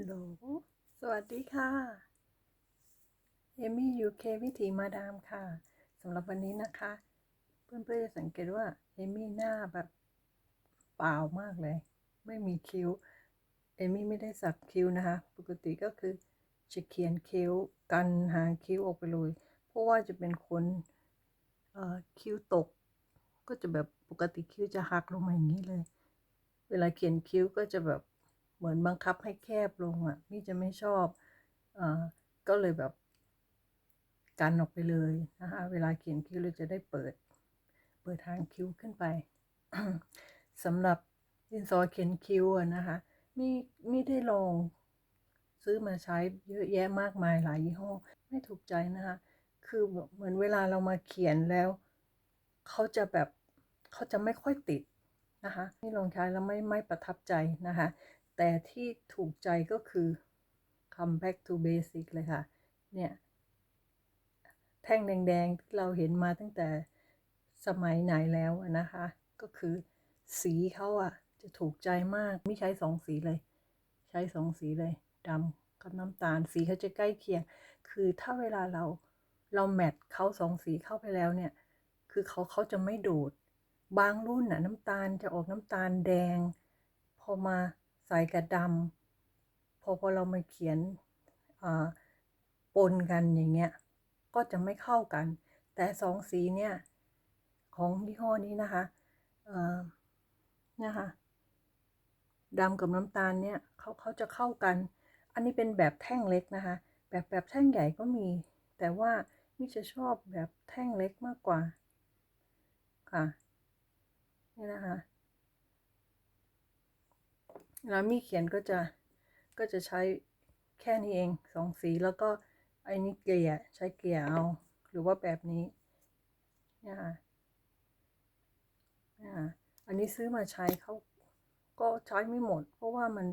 ลโหลสวัสดีค่ะ เอมี่ยูเควิถีมาดามค่ะสำหรับวันนี้นะคะ เพื่อนๆจะสังเกตว่าเอมี่หน้าแบบเปล่ามากเลย ไม่มีคิ้ว เอมี่ไม่ได้สักคิ้วนะคะ ปกติก็คือจะเขียนคิ้วกันหางคิ้วออกไปเลย เพราะว่าจะเป็นคนเอ่อคิ้วตก ก็จะแบบปกติคิ้วจะหักลงมาอย่างนี้เลย เวลาเขียนคิ้วก็จะแบบ เหมือนบังคับให้แคบลงอะมี่จะไม่ชอบอ่าก็เลยแบบกันออกไปเลยนะคะเวลาเขียนคิ้วเราจะได้เปิด เปิดทางคิ้วขึ้นไปสำหรับดินสอเขียนคิ้วนะคะมี่ไม่ได้ลองซื้อมาใช้เยอะแยะมากมายหลายยี่ห้อ ไม่ถูกใจนะคะคือแบบเหมือนเวลาเรามาเขียนแล้วเขาจะแบบเขาจะไม่ค่อยติดนะคะนี่ลองใช้แล้วไม่ไม่ประทับใจนะคะ แต่ที่ถูกใจก็คือ come back to basic เลยค่ะ เนี่ย แท่งแดงๆที่เราเห็นมาตั้งแต่สมัยไหนแล้วนะคะ ก็คือสีเขาอะจะถูกใจมาก ไม่ใช้สองสีเลย ใช้สองสีเลยดำกับน้ำตาล สีเขาจะใกล้เคียง คือถ้าเวลาเราเราแมทเขาสองสีเข้าไปแล้วเนี่ย คือเขาเขาจะไม่ดูด บางรุ่นน่ะน้ำตาลจะออกน้ำตาลแดง พอมา ใส่กับดำพอพอเรามาเขียนปนกันอย่างเงี้ยก็จะไม่เข้ากัน แต่สองสีเนี่ยของยี่ห้อนี้นะคะเอ่อนะคะดำกับน้ำตาลเนี่ยเขาเขาจะเข้ากัน อันนี้เป็นแบบแท่งเล็กนะคะ แบบแบบแท่งใหญ่ก็มี แต่ว่ามิจะชอบแบบแท่งเล็กมากกว่าค่ะนี่นะคะ แล้วมีเขียนก็จะก็จะใช้แค่นี้เองสองสีแล้วก็ไอ้นี่เกลี่ยใช้เกลี่ยเอา หรือว่าแบบนี้เนี่ยค่ะเนี่ยค่ะอันนี้ซื้อมาใช้เขาก็ใช้ไม่หมด เพราะว่ามัน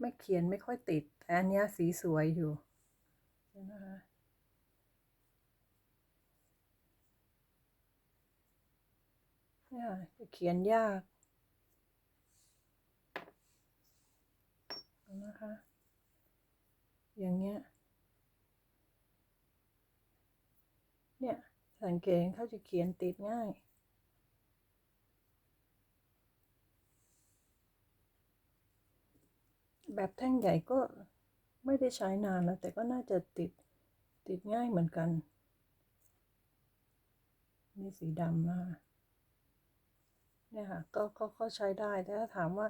ไม่เขียนไม่ค่อยติด แต่อันนี้สีสวยอยู่นะคะเนี่ยจะเขียนยาก นะคะ อย่างเงี้ย เนี่ย สังเกตเขาจะเขียนติดง่าย แบบแท่งใหญ่ก็ไม่ได้ใช้นานแล้ว แต่ก็น่าจะติดติดง่ายเหมือนกัน นี่สีดำนะคะ เนี่ยค่ะก็ก็ก็ใช้ได้แต่ถ้าถามว่า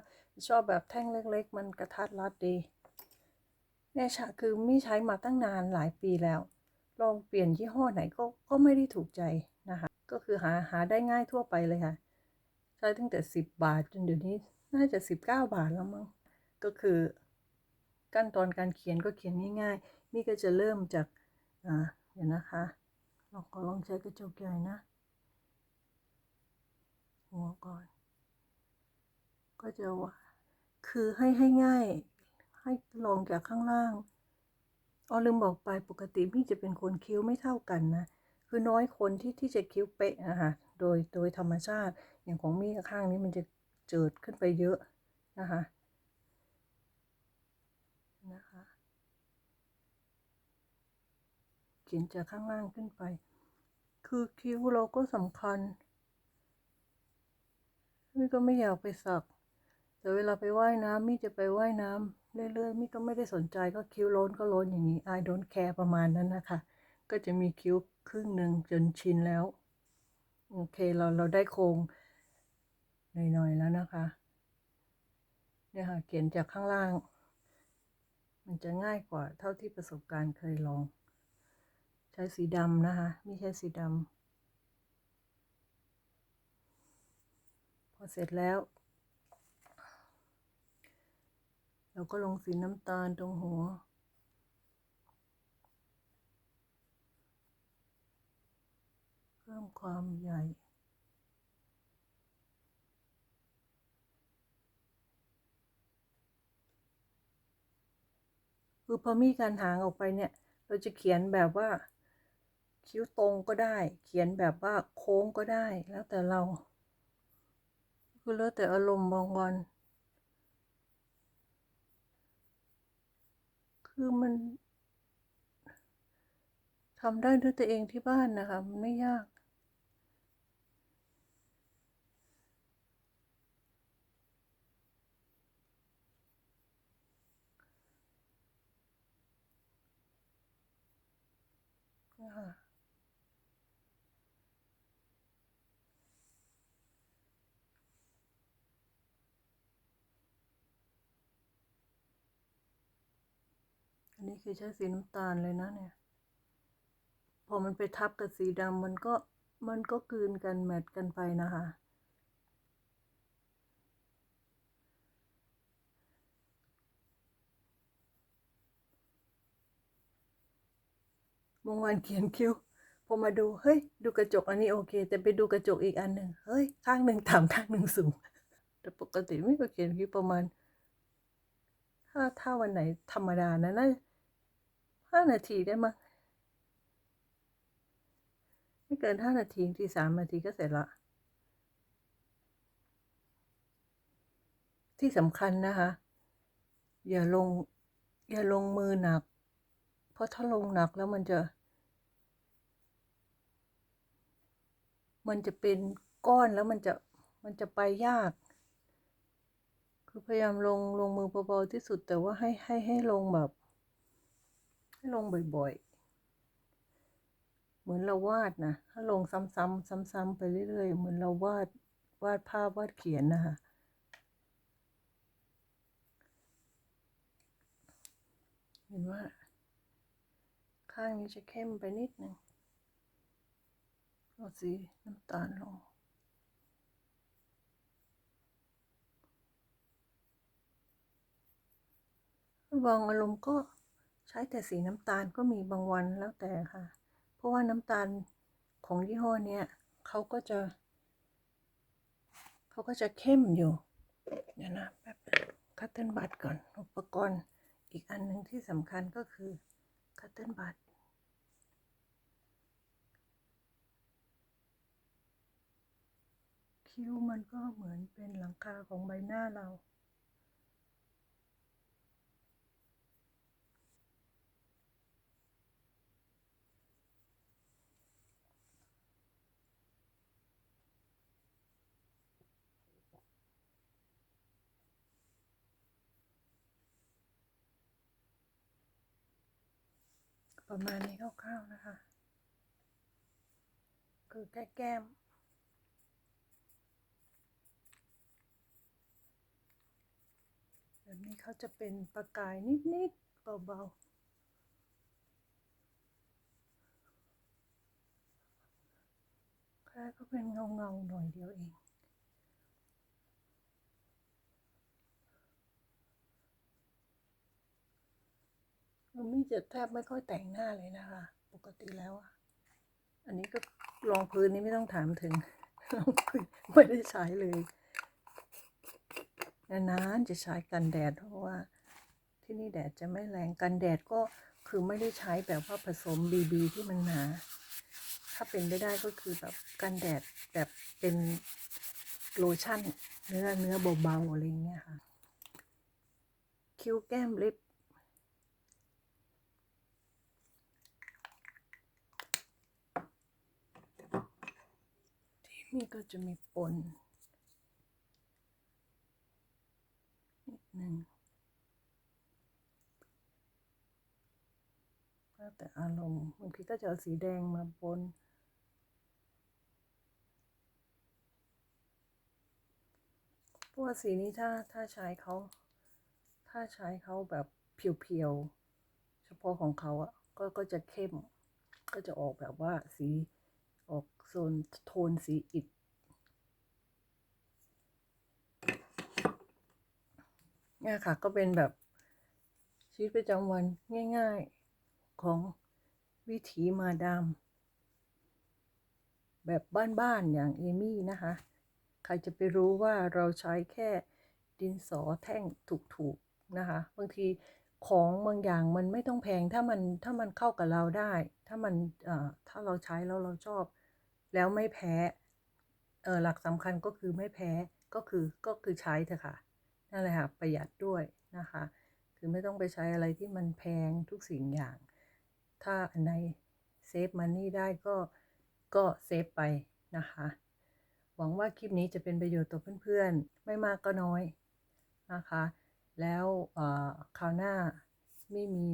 ชอบแบบแท่งเล็ก ๆ มันกระทัดรัดดีเนี่ยคือไม่ใช้มาตั้งนานหลายปีแล้ว ลองเปลี่ยนยี่ห้อไหนก็ก็ไม่ได้ถูกใจนะคะ ก็คือหาหาได้ง่ายทั่วไปเลยค่ะ ใช้ตั้งแต่สิบบาทจนเดี๋ยวนี้น่าจะสิบเก้าบาทแล้วมั้งก็คือขั้นตอนการเขียนก็เขียนง่ายๆ นี่ก็จะเริ่มจากอ่าเดี๋ยวนะคะลองก็ลองใช้กระจกใหญ่นะ หัวก่อน ก็จะว่า คือให้ให้ง่าย ให้ลองจากข้างล่างอ๋อลืมบอกไปปกติมี่จะเป็นคนคิ้วไม่เท่ากันนะ คือน้อยคนที่ที่จะคิ้วเป๊ะนะคะโดยโดยธรรมชาติอย่างของมี่ข้างนี้มันจะเจิดขึ้นไปเยอะนะคะนะคะเขียนจากข้างล่างขึ้นไป คือคิ้วเราก็สำคัญ มี่ก็ไม่อยากไปสัก แต่เวลาไปว่ายน้ำมี่จะไปว่ายน้ำเรื่อยๆมี่ก็ไม่ได้สนใจก็คิ้วโล้นก็โล้นอย่างนี้ I don't care ประมาณนั้นนะคะ ก็จะมีคิ้วครึ่งหนึ่งจนชินแล้ว โอเคเราเราได้โครงหน่อยๆแล้วนะคะ เนี่ยค่ะเขียนจากข้างล่าง มันจะง่ายกว่าเท่าที่ประสบการณ์เคยลอง ใช้สีดำนะคะ ไม่ใช่สีดำ อเสร็จแล้ว เราก็ลงสีน้ำตาลตรงหัว เพิ่มความใหญ่คือพอมีการหางออกไปเนี่ย เราจะเขียนแบบว่า คิ้วตรงก็ได้ เขียนแบบว่าโค้งก็ได้แล้วแต่เรา คือแล้วแต่อารมณ์บางวัน คือมันทำได้ด้วยตัวเองที่บ้านนะคะ มันไม่ยากนะคะอั นนี้คือใช้สีน้ำตาลเลยนะเนี่ย พอมันไปทับกับสีดำมันก็มันก็กลืนกันแมทกันไปนะคะ บางวันเขียนคิ้วพอมาดู เฮ้ย ดูกระจกอันนี้โอเค แต่ไปดูกระจกอีกอันหนึ่งเฮ้ย ข้างหนึ่งต่ำข้างหนึ่งสูง แต่ปกติไม่ก็เขียนคิ้วประมาณ ถ้าถ้าวันไหนธรรมดานะน่า ห้านาทีได้มั้งไม่เกินห้านาทีทีสามนาทีก็เสร็จละที่สำคัญนะคะ อย่าลง อย่าลงมือหนัก เพราะถ้าลงหนักแล้วมันจะ มันจะเป็นก้อนแล้วมันจะมันจะไปยาก คือพยายามลงลงมือเบาๆที่สุดแต่ว่าให้ให้ให้ลงแบบ ให้ลงบ่อยๆ เหมือนเราวาดนะถ้าลงซ้ำๆซ้ำๆไปเรื่อยๆ เหมือนเราวาดวาดภาพวาดเขียนนะคะเห็นว่า ข้างนี้จะเข้มไปนิดนึงเอาสีน้ำตาลลงบางอารมณ์ก็ ใช้แต่สีน้ำตาลก็มีบางวันแล้วแต่ค่ะ เพราะว่าน้ำตาลของยี่ห้อเนี้ยเขาก็จะ เขาก็จะเข้มอยู่เดี๋ยวนะแป๊บคัตเติลบัตก่อนอุปกรณ์อีกอันหนึ่งที่สำคัญก็คือคัตเติลบัตคิ้วมันก็เหมือนเป็นหลังคาของใบหน้าเรา ประมาณนี้คร่าวๆนะคะ คือแก้แก้ม แบบนี้เขาจะเป็นประกายนิดๆเบาๆแค่ก็เป็นเงาเงาๆหน่อยเดียวเอง มันไม่จะแทบไม่ค่อยแต่งหน้าเลยนะคะ ปกติแล้วอะอันนี้ก็รองพื้นนี่ไม่ต้องถามถึงรองพื้นไม่ได้ใช้เลยนานๆจะใช้กันแดดเพราะว่า ที่นี่แดดจะไม่แรงกันแดดก็คือไม่ได้ใช้แบบว่าผสมบีบีที่มันหนา ถ้าเป็นไม่ได้ก็คือแบบกันแดดแบบเป็นโลชั่น เนื้อเนื้อเบาๆอะไรอย่างเงี้ยค่ะ คิ้วแก้มลิป นี่ก็จะมีปนนิดหนึ่งแล้วแต่อารมณ์บางทีก็จะเอาสีแดงมาปนเพราะว่าสีนี้ถ้าถ้าใช้เขา ถ้าใช้เขาแบบเพียวๆ เฉพาะของเขาอะก็ก็จะเข้ม ก็จะออกแบบว่าสี โซนโทนสีอิฐเนี่ยค่ะ ก็เป็นแบบชีวิตประจำวันง่ายๆของวิถีมาดาม แบบบ้านๆอย่างเอมี่นะคะ ใครจะไปรู้ว่าเราใช้แค่ดินสอแท่งถูกๆนะคะ บางทีของบางอย่างมันไม่ต้องแพงถ้ามันถ้ามันเข้ากับเราได้ ถ้ามันถ้าเราใช้แล้วเราชอบ แล้วไม่แพ้เออหลักสำคัญก็คือไม่แพ้ก็คือก็คือใช้เถอะค่ะนั่นแหละค่ะประหยัดด้วยนะคะ คือไม่ต้องไปใช้อะไรที่มันแพงทุกสิ่งอย่าง ถ้าอันไหนเซฟมันนี่ได้ก็ก็เซฟไปนะคะ หวังว่าคลิปนี้จะเป็นประโยชน์ต่อเพื่อนๆ ไม่มากก็น้อยนะคะ แล้วเอ่อคราวหน้าไม่มี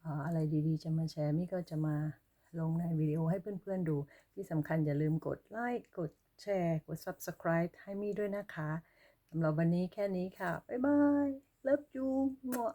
เอ่ออะไรดีๆ จะมาแชร์มี่ก็จะมา ลงในวิดีโอให้เพื่อนๆดู ที่สำคัญอย่าลืมกดไลค์กดแชร์กด Subscribe ให้มี่ด้วยนะคะสำหรับวันนี้แค่นี้ค่ะ บ๊ายบาย Love you หมว